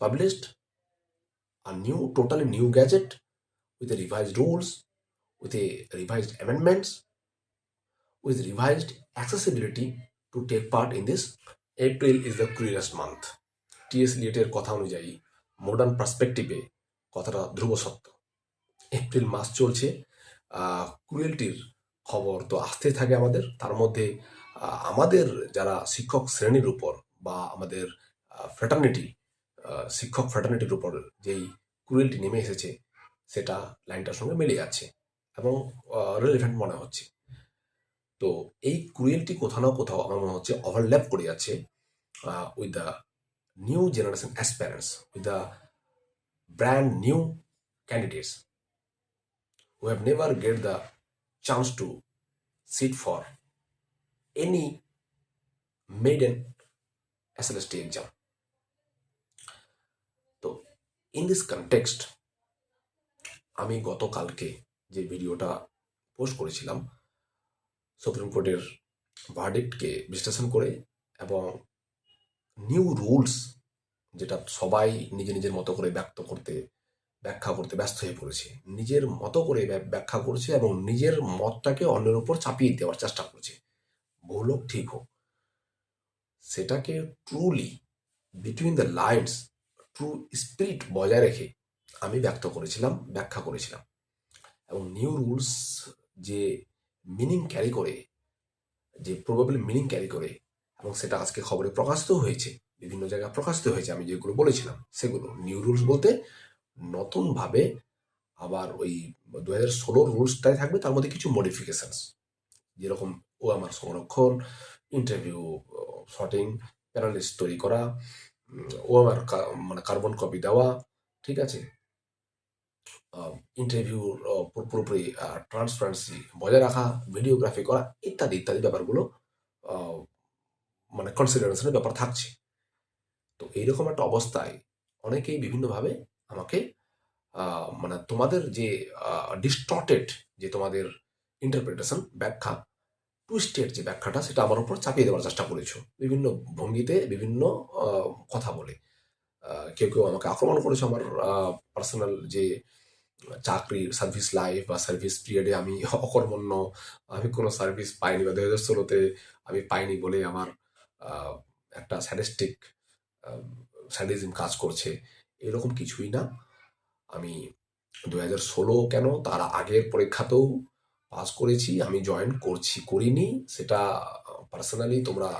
published a new, totally new gadget with revised rules, with revised amendments, with revised accessibility to take part in this. April is the cruelest month. TS লিয়েটের কথা অনুযায়ী modern পার্সপেক্টিভে কথাটা ধ্রুব সত্য April মাস চলছে ক্রুয়েলটির খবর তো আসতেই থাকে আমাদের তার মধ্যে আমাদের যারা শিক্ষক শ্রেণির উপর বা আমাদের ফ্র্যাটার্নিটি শিক্ষক ফ্র্যাটার্নিটির উপর যেই ক্রুয়েলটি নেমে এসেছে, সেটা লাইনটার সঙ্গে মিলে যাচ্ছে এবং রিলেভেন্ট মনে হচ্ছে তো এই ক্রুয়েলটি কোথাও না কোথাও আমার মনে হচ্ছে ওভারল্যাপ করে যাচ্ছে with the new generation aspirants with the brand new candidates who have never get the chance to sit for any maiden SLST exam. তো ইন দিস কনটেক্সট আমি গতকালকে যে ভিডিওটা পোস্ট করেছিলাম সুপ্রিম কোর্টের ভার্ডিক্টকে বিশ্লেষণ করে এবং নিউ রুলস যেটা সবাই নিজে নিজের মতো করে ব্যক্ত করতে, ব্যাখ্যা করতে ব্যস্ত হয়ে পড়েছে। নিজের মতো করে ব্য- ব্যাখ্যা করছে এবং নিজের মতটাকে অন্যের উপর চাপিয়ে দেওয়ার চেষ্টা করছে। ভুল হোক, ঠিক হোক। সেটাকে truly between the lines true spirit বজায় রেখে আমি ব্যক্ত করেছিলাম, ব্যাখ্যা করেছিলাম। এবং নিউ রুলস যে মিনিং ক্যারি করে, যে প্রবাবলি মিনিং ক্যারি করে, এবং সেটা আজকে খবরে প্রকাশিত হয়েছে, বিভিন্ন জায়গায় প্রকাশিত হয়েছে, আমি যেগুলো বলেছিলাম, সেগুলো নিউ রুলস বলতে নতুনভাবে আবার ওই দু হাজার ষোলোর রুলসটাই থাকবে, তার মধ্যে কিছু মডিফিকেশনস যেরকম ও আমার সংরক্ষণ ইন্টারভিউ শর্টিং প্যানালিস্ট তৈরি করা উম, ও আমার মানে কার্বন কপি দেওয়া ঠিক আছে? ইন্টারভিউ পুরোপুরি ট্রান্সপারেন্সি বজায় রাখা ভিডিওগ্রাফি করা ইত্যাদি ইত্যাদি ব্যাপারগুলো মানে কনসিডারেশনের ব্যাপার থাকছে। তো এইরকম একটা অবস্থায় অনেকেই বিভিন্নভাবে আমাকে মানে তোমাদের যে ডিস্টর্টেড যে তোমাদের ইন্টারপ্রিটেশন ব্যাখ্যা টুইস্টেড যে ব্যাখ্যাটা, সেটা আমার উপর চাপিয়ে দেওয়ার চেষ্টা করেছ। বিভিন্ন ভঙ্গিতে বিভিন্ন কথা বলে। কেউ কেউ আমাকে আক্রমণ করেছে আমার পার্সোনাল যে চাকরি সার্ভিস লাইফ বা সার্ভিস পিরিয়ডে আমি অকর্মণ্য, আমি কোনো সার্ভিস পাইনি বা দু হাজার ষোলোতে আমি পাইনি বলে আমার একটা স্যাডিস্টিক স্যাডিজম কাজ করছে, এরকম কিছুই না। আমি দু হাজার ষোলো কেন? তার আগের পরীক্ষাতেও পাস করেছি, আমি জয়েন করছি, করিনি, সেটা পার্সোনালি তোমরা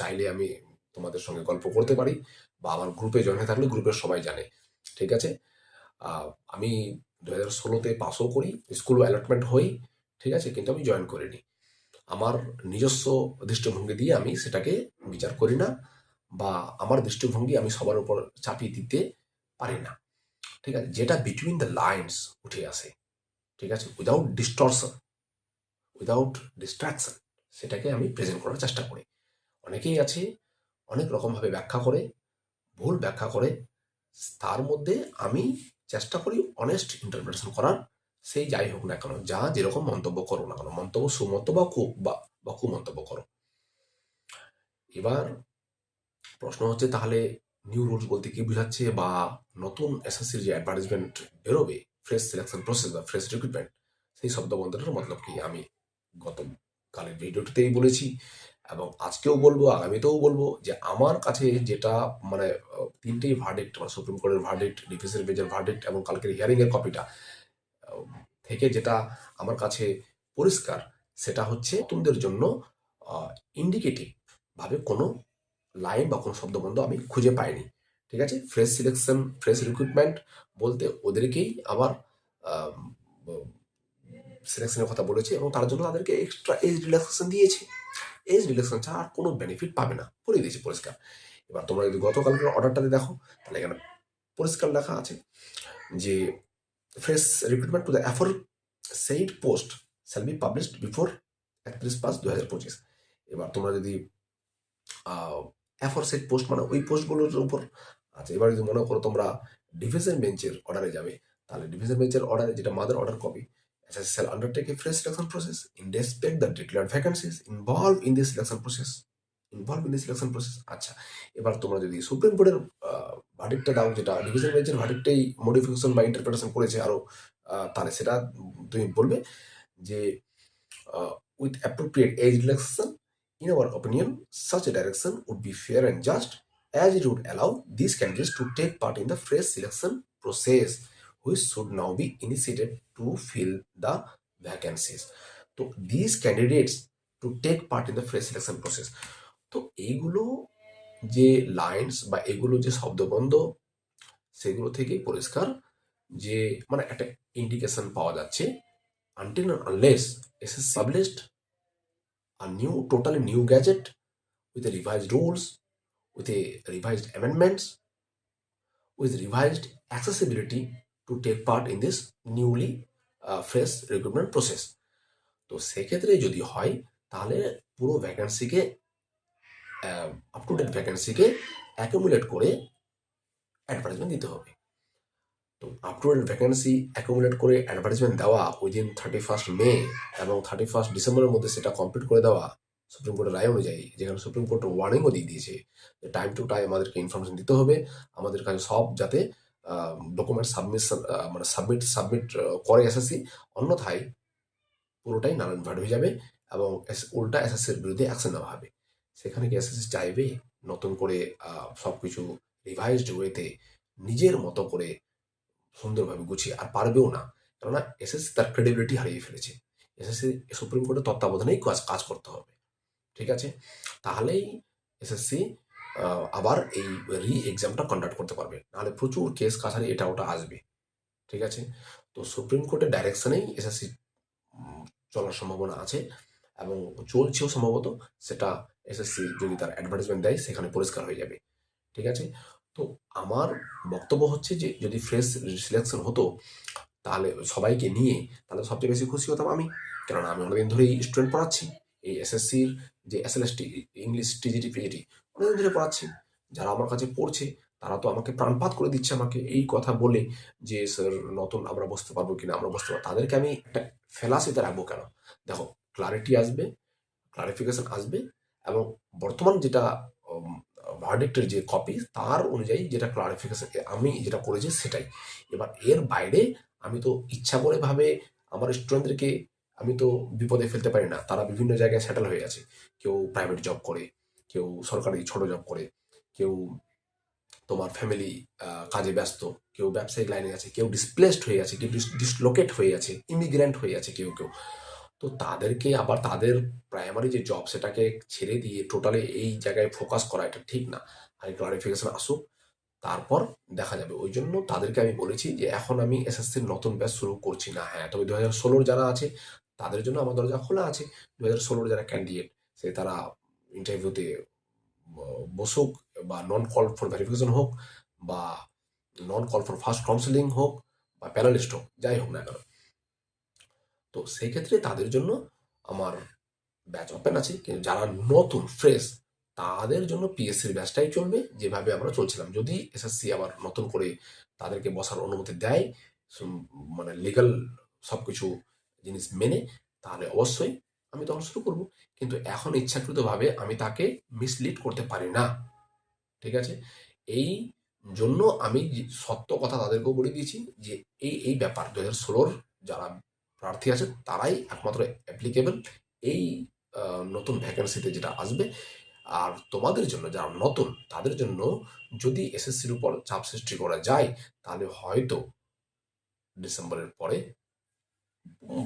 চাইলে আমি তোমাদের সঙ্গে গল্প করতে পারি বা আমার গ্রুপে জয়েন হয়ে থাকলে গ্রুপের সবাই জানে, ঠিক আছে? আমি দু হাজার ষোলোতে পাসও করি স্কুল অ্যালটমেন্ট হই, ঠিক আছে? কিন্তু আমি জয়েন করিনি। আমার নিজস্ব দৃষ্টিভঙ্গি দিয়ে আমি সেটাকে বিচার করি না বা আমার দৃষ্টিভঙ্গি আমি সবার উপর চাপিয়ে দিতে পারি না, ঠিক আছে? যেটা বিটুইন দ্য লাইন্স উঠে আসে। ঠিক আছে? উইদাউট ডিস্টরশন উইদাউট ডিস্ট্রাকশন সেটাকে আমি প্রেজেন্ট করার চেষ্টা করি। অনেকেই আছে, অনেক রকমভাবে ব্যাখ্যা করে, ভুল ব্যাখ্যা করে, তার মধ্যে আমি চেষ্টা করি অনেস্ট ইন্টারপ্রিটেশন করার। সেই যাই হোক না কেন, যা যেরকম মন্তব্য করো না কেন, মন্তব্য সুমন্ত বা কু, বা বা কুমন্তব্য করো। এবার প্রশ্ন হচ্ছে, তাহলে নিউ রুলস বলতে কি বোঝাচ্ছে? বা নতুন এসএসসির যে অ্যাডভার্টাইজমেন্ট বেরোবে ফ্রেশ সিলেকশন প্রসেস বা ফ্রেশ রিক্রুটমেন্ট সেই শব্দবন্ধটার মতলব কি? আমি গত কালের ভিডিওটিতেই বলেছি এবং আজকেও বলব, আগামীতেও বলব যে আমার কাছে যেটা মানে তিনটেই ভার্ডিক্ট মানে সুপ্রিম কোর্টের ভার্ডিক্ট ডিফেন্সের বেঞ্চের ভার্ডিক্ট এবং কালকের হিয়ারিং এর কপিটা থেকে যেটা আমার কাছে পরিষ্কার, সেটা হচ্ছে তোমাদের জন্য ইন্ডিকেটিভ ভাবে কোনো লাইন বা কোনো শব্দবন্ধ আমি খুঁজে পাইনি। ঠিক আছে? ফ্রেশ সিলেকশন ফ্রেশ রিক্রুটমেন্ট বলতে ওদেরকেই আবার সিলেকশনের কথা বলেছে এবং তার জন্য তাদেরকে এক্সট্রা এজ রিল্যাক্সেশন দিয়েছে। এজ রিল্যাক্সেশন ছাড়া আর কোনো বেনিফিট পাবে না। বলে দিয়েছে পরিষ্কার। এবার তোমরা যদি গতকালকের অর্ডারটাতে দেখো, তাহলে এখানে পরিষ্কার লেখা আছে যে fresh recruitment to the aforesaid post shall be published before একত্রিশ পাঁচ দু হাজার পঁচিশ। এবার তোমরা যদি অ্যাফর সেট পোস্ট মানে ওই পোস্টগুলোর উপর আচ্ছা এবার যদি মনে করো তোমরা ডিভিশন বেঞ্চের অর্ডারে যাবে, তাহলে ডিভিশন বেঞ্চের অর্ডারে যেটা mother order copy SSC shall undertake a fresh selection process in respect the declared vacancies involved in this selection process involve in the selection process আচ্ছা এবার তোমরা যদি সুপ্রিম কোর্টের ভার্ডিকটা দাও, যেটা ডিভিশন বেঞ্চের ভার্ডিকটাই মডিফিকেশন বা ইন্টারপ্রিটেশন করেছে আরও তাহলে সেটা তুমি বলবে যে with appropriate age relaxation in our opinion such a direction would be fair and just as it would allow these candidates to take part in the fresh selection process which should now be initiated to fill the vacancies তো these candidates to take part in the fresh selection process তো এইগুলো যে lines বা এগুলো যে শব্দবন্ধ সেগুলো থেকেই পরিষ্কার যে মানে একটা ইন্ডিকেশন পাওয়া যাচ্ছে until unless S S published new totally new gadget with a revised rules with a revised amendments with revised accessibility to take part in this newly uh, fresh recruitment process. তো সেক্ষেত্রে যদি হয় তাহলে পুরো ভ্যাকেন্সিকে up to date ভ্যাকেন্সিকে accumulate করে advertisement দিতে হবে। তো up to date vacancy accumulate করে অ্যাডভার্টাইজমেন্ট দেওয়া উইদিন থার্টি ফার্স্ট মে এবং থার্টি ফার্স্ট ডিসেম্বরের মধ্যে সেটা কমপ্লিট করে দেওয়া সুপ্রিম কোর্টের রায় অনুযায়ী, যেখানে সুপ্রিম কোর্ট ওয়ার্নিংও দিয়ে দিয়েছে যে টাইম টু টাইম আমাদেরকে ইনফরমেশন দিতে হবে, আমাদের কাছে সব যাতে ডকুমেন্ট সাবমিশন মানে সাবমিট সাবমিট করে এসএসসি অন্যথায় পুরোটাই নান ইনভার্ট হয়ে যাবে এবং উল্টা এসএসসির বিরুদ্ধে অ্যাকশন নেওয়া হবে। সেখানে কি এসএসসি চাইবে নতুন করে সব কিছু রিভাইজড ওয়েতে নিজের মতো করে সুন্দরভাবে গুছিয়ে? আর পারবেও না। কেননা এসএসসি তার ক্রেডিবিলিটি হারিয়ে ফেলেছে। এসএসসি সুপ্রিম কোর্টের তত্ত্বাবধানেই কাজ কাজ করতে হবে। ঠিক আছে? তাহলেই এসএসসি আবার এই রি এক্সামটা কন্ডাক্ট করতে পারবে। নাহলে প্রচুর কেস কাছারি এটা ওটা আসবে। ঠিক আছে? তো সুপ্রিম কোর্টের ডাইরেকশনেই এসএসসি চলার সম্ভাবনা আছে এবং চলছেও সম্ভবত। সেটা এসএসসি যদি তার অ্যাডভার্টাইজমেন্ট দেয়, সেখানে পরিষ্কার হয়ে যাবে। ঠিক আছে? তো আমার বক্তব্য হচ্ছে যে, যদি ফ্রেশ সিলেকশন হতো, তাহলে সবাইকে নিয়ে তাহলে সবচেয়ে বেশি খুশি হতাম আমি। কেননা আমি অনেকদিন ধরেই স্টুডেন্ট পড়াচ্ছি। এই এসএসসির যে এসএলএসটি ইংলিশ টিজিটি পিজিটি অনেকদিন ধরে পড়াচ্ছি। যারা আমার কাছে পড়ছে, তারা তো আমাকে প্রাণপাত করে দিচ্ছে আমাকে এই কথা বলে যে, স্যার, নতুন আমরা বসতে পারব কিনা, আমরা বসতে পারব। তাদেরকে আমি একটা ফেলাসিতে রাখব কেন? দেখো ক্লারিটি আসবে ক্লারিফিকেশন আসবে এবং বর্তমান যেটা ভার্ডিক্টের যে কপি তার অনুযায়ী যেটা ক্লারিফিকেশন আমি যেটা করেছি সেটাই। এবার এর বাইরে আমি তো ইচ্ছা করে ভাবে আমার স্টুডেন্টদেরকে আমি তো বিপদে ফেলতে পারি না। তারা বিভিন্ন জায়গায় সেটেল হয়ে আছে। কেউ প্রাইভেট জব করে, কেউ সরকারি ছোট জব করে, কেউ তোমার ফ্যামিলি কাজে ব্যস্ত, কেউ ব্যবসায়িক লাইনে আছে, কেউ ডিসপ্লেসড হয়ে আছে, কেউ ডিসলোকেট হয়ে আছে ইমিগ্রেন্ট হয়ে আছে কেউ কেউ। তো তাদেরকে আবার তাদের প্রাইমারি যে জব সেটাকে ছেড়ে দিয়ে টোটালি এই জায়গায় ফোকাস করা এটা ঠিক না। আগে ক্লারিফিকেশন আসুক, তারপর দেখা যাবে। ওই জন্য তাদেরকে আমি বলেছি যে, এখন আমি এসএসসির নতুন ব্যাচ শুরু করছি না। হ্যাঁ তবে দু হাজার ষোলোর যারা আছে তাদের জন্য আমার দরজা খোলা আছে। দু হাজার ষোলোর যারা ক্যান্ডিডেট সে তারা ইন্টারভিউতে বসুক বা নন কল ফর ভেরিফিকেশন হোক বা non call for first counselling হোক বা প্যানালিস্ট হোক, যাই হোক না কেন। তো সেই ক্ষেত্রে তাদের জন্য আমার ব্যাচ ওপেন আছে। কিন্তু যারা নতুন ফ্রেশ তাদের জন্য পিএসসির ব্যাচটাই চলবে, যেভাবে আমরা চলছিলাম। যদি এসএসসি আবার নতুন করে তাদেরকে বসার অনুমতি দেয় মানে লিগাল সব কিছু জিনিস মেনে, তাহলে অবশ্যই আমি তখন শুরু করব। কিন্তু এখন ইচ্ছাকৃতভাবে আমি তাকে মিসলিড করতে পারি না। ঠিক আছে? এই জন্য আমি সত্য কথা তাদেরকেও বলে দিয়েছি যে, এই এই ব্যাপার দু হাজার ষোলোর যারা প্রার্থী আছে, তারাই একমাত্র অ্যাপ্লিকেবল এই নতুন ভ্যাকেন্সিতে যেটা আসবে। আর তোমাদের জন্য, যারা নতুন, তাদের জন্য যদি এসএসসির উপর চাপ সৃষ্টি করা যায়, তাহলে হয়তো ডিসেম্বরের পরে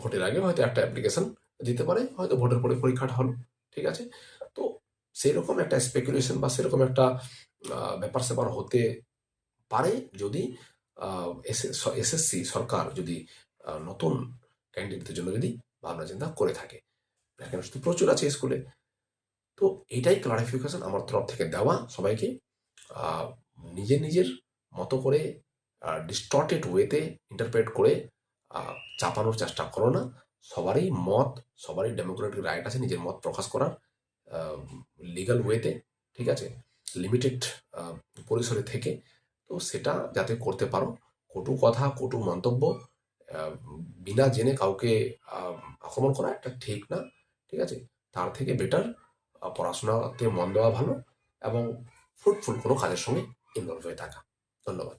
ভোটের আগে হয়তো একটা অ্যাপ্লিকেশন দিতে পারে, হয়তো ভোটের পরে পরীক্ষাটা হলো, ঠিক আছে? তো সেরকম একটা স্পেকুলেশন বা সেরকম একটা ব্যাপার স্যাপার হতে পারে যদি এসএসসি সরকার যদি নতুন ক্যান্ডিডেটদের জন্য যদি ভাবনা চিন্তা করে থাকে। ভ্যাকেন্সি তো প্রচুর আছে স্কুলে তো এটাই ক্লারিফিকেশন আমার তরফ থেকে দেওয়া সবাইকে। নিজের নিজের মতো করে ডিস্টর্টেড ওয়েতে ইন্টারপ্রেট করে চাপানোর চেষ্টা করো না। সবারই মত, সবারই ডেমোক্রেটিক রাইট আছে, নিজের মত প্রকাশ করার লিগাল ওয়েতে ঠিক আছে? লিমিটেড পরিসরে থেকে। তো সেটা যাতে করতে পারো, কটু কথা, কটু মন্তব্য বিনা জেনে কাউকে আক্রমণ করা এটা ঠিক না, ঠিক আছে? তার থেকে বেটার পড়াশোনাতে মন দেওয়া ভালো এবং ফ্রুটফুল কোনো কাজের সঙ্গে ইনভলভ হয়ে থাকা। ধন্যবাদ।